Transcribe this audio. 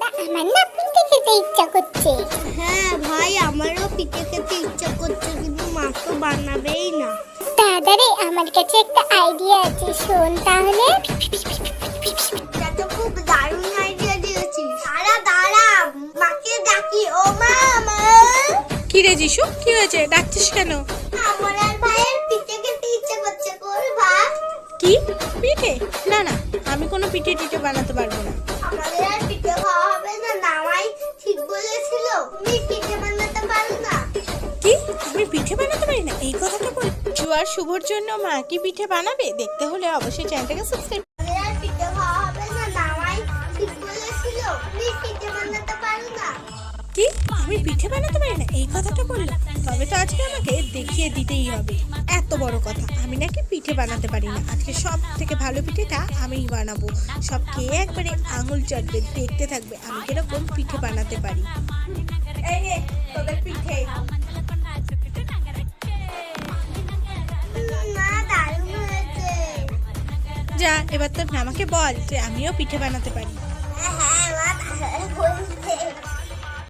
বাবা আমার না পিঠে খেতে ইচ্ছা করছে। হ্যাঁ ভাই আমারও পিঠে খেতে ইচ্ছা করছে কিন্তু মা তো বানাবেই না। দাদারে আমার কাছে একটা আইডিয়া আছে শোন তাহলে। এটা তো খুব দারুণ আইডিয়া দিয়েছিস। দাঁড়া দাঁড়া মাকে ডাকি। ও মা মা। কি রে যিশু কি হয়েছে? ডাকছিস কেন? আমার আর ভাইয়ের পিঠে খেতে ইচ্ছা করছে কর ভাত কি? পিঠে? না না আমি কোনো পিঠে টিঠে বানাতে পারব না। আমাদের পিঠে বানাতে পারি না? এই কথাটা বল। আর শুভর জন্য মা কি পিঠে বানাবে? দেখতে হলে অবশ্যই চ্যানেলটাকে সাবস্ক্রাইব আমাদের আর পিঠে খাওয়া হবে না নামাই ঠিক বলেছিল। তুমি পিঠে বানাতে পারো না। কি? আমি পিঠে বানাতে পারি না? এই কথাটা বলল। তবে তো আজকে আমাকে দেখিয়ে দিতেই হবে। এত বড় কথা। আমি নাকি পিঠে বানাতে পারি না। আজকে সব থেকে ভালো পিঠেটা আমিই বানাবো। সব খেয়ে একবারে আঙুল চাটবে দেখতে থাকবে আমি কীরকম পিঠে বানাতে পারি। যা এবার তোর আমাকে বল যে আমিও পিঠে বানাতে পারি। হ্যাঁ হয়েছে